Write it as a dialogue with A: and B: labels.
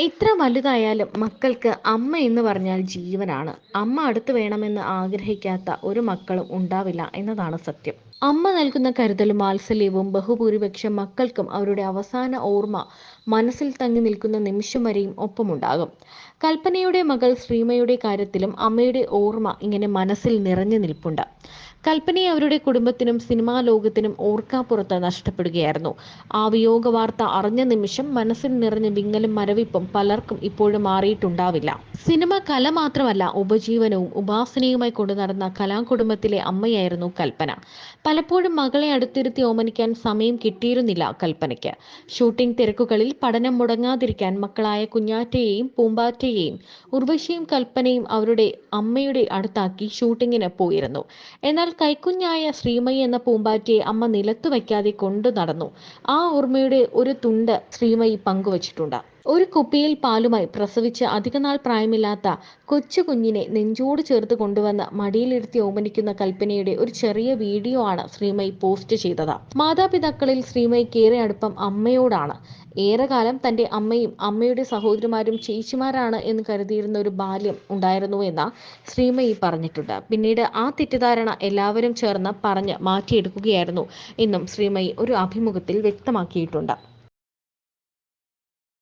A: എത്ര വലുതായാലും മക്കൾക്ക് അമ്മ എന്ന് പറഞ്ഞാൽ ജീവനാണ്. അമ്മ അടുത്ത് വേണമെന്ന് ആഗ്രഹിക്കാത്ത ഒരു മക്കളും ഉണ്ടാവില്ല എന്നതാണ് സത്യം. അമ്മ നൽകുന്ന കരുതലും വാത്സല്യവും ബഹുഭൂരിപക്ഷം മക്കൾക്കും അവരുടെ അവസാന ഓർമ്മ മനസ്സിൽ തങ്ങി നിൽക്കുന്ന നിമിഷം വരെയും ഒപ്പമുണ്ടാകും. കൽപ്പനയുടെ മകൾ ശ്രീമയുടെ കാര്യത്തിലും അമ്മയുടെ ഓർമ്മ ഇങ്ങനെ മനസ്സിൽ നിറഞ്ഞു നിൽപ്പുണ്ട്. കൽപ്പനയെ അവരുടെ കുടുംബത്തിനും സിനിമാ ലോകത്തിനും ഓർക്കാപ്പുറത്ത് നഷ്ടപ്പെടുകയായിരുന്നു. ആ വിയോഗ വാർത്ത അറിഞ്ഞ നിമിഷം മനസ്സിൽ നിറഞ്ഞ വിങ്ങലും മരവിപ്പും പലർക്കും ഇപ്പോഴും മാറിയിട്ടുണ്ടാവില്ല. സിനിമ കല മാത്രമല്ല ഉപജീവനവും ഉപാസനയുമായി കൊണ്ടു നടന്ന കലാകുടുംബത്തിലെ അമ്മയായിരുന്നു കൽപ്പന. പലപ്പോഴും മകളെ അടുത്തിരുത്തി ഓമനിക്കാൻ സമയം കിട്ടിയിരുന്നില്ല കൽപ്പനയ്ക്ക്. ഷൂട്ടിംഗ് തിരക്കുകളിൽ പഠനം മുടങ്ങാതിരിക്കാൻ മക്കളായ കുഞ്ഞാറ്റയെയും പൂമ്പാറ്റയെയും ഉർവശിയും കൽപ്പനയും അവരുടെ അമ്മയുടെ അടുത്താക്കി ഷൂട്ടിങ്ങിന് പോയിരുന്നു. എന്നാൽ കൈക്കുഞ്ഞായ ശ്രീമയി എന്ന പൂമ്പാറ്റയെ അമ്മ നിലത്ത് വയ്ക്കാതെ കൊണ്ടു നടന്നു. ആ ഓർമ്മയുടെ ഒരു തുണ്ട് ശ്രീമയി പങ്കുവച്ചിട്ടുണ്ട്. ഒരു കുപ്പിയിൽ പാലുമായി പ്രസവിച്ച് അധികനാൾ പ്രായമില്ലാത്ത കൊച്ചു കുഞ്ഞിനെ നെഞ്ചോട് ചേർത്ത് കൊണ്ടുവന്ന് മടിയിലിരുത്തി ഓമനിക്കുന്ന കൽപ്പനയുടെ ഒരു ചെറിയ വീഡിയോ ആണ് ശ്രീമയി പോസ്റ്റ് ചെയ്തത്. മാതാപിതാക്കളിൽ ശ്രീമയിക്ക് ഏറെ അടുപ്പം അമ്മയോടാണ്. ഏറെകാലം തന്റെ അമ്മയും അമ്മയുടെ സഹോദരിമാരും ചേച്ചിമാരാണ് എന്ന് കരുതിയിരുന്ന ഒരു ബാല്യം ഉണ്ടായിരുന്നു എന്ന് ശ്രീമയി പറഞ്ഞിട്ടുണ്ട്. പിന്നീട് ആ തെറ്റിദ്ധാരണ എല്ലാവരും ചേർന്ന് പറഞ്ഞ് മാറ്റിയെടുക്കുകയായിരുന്നു എന്നും ശ്രീമയി ഒരു അഭിമുഖത്തിൽ വ്യക്തമാക്കിയിട്ടുണ്ട്.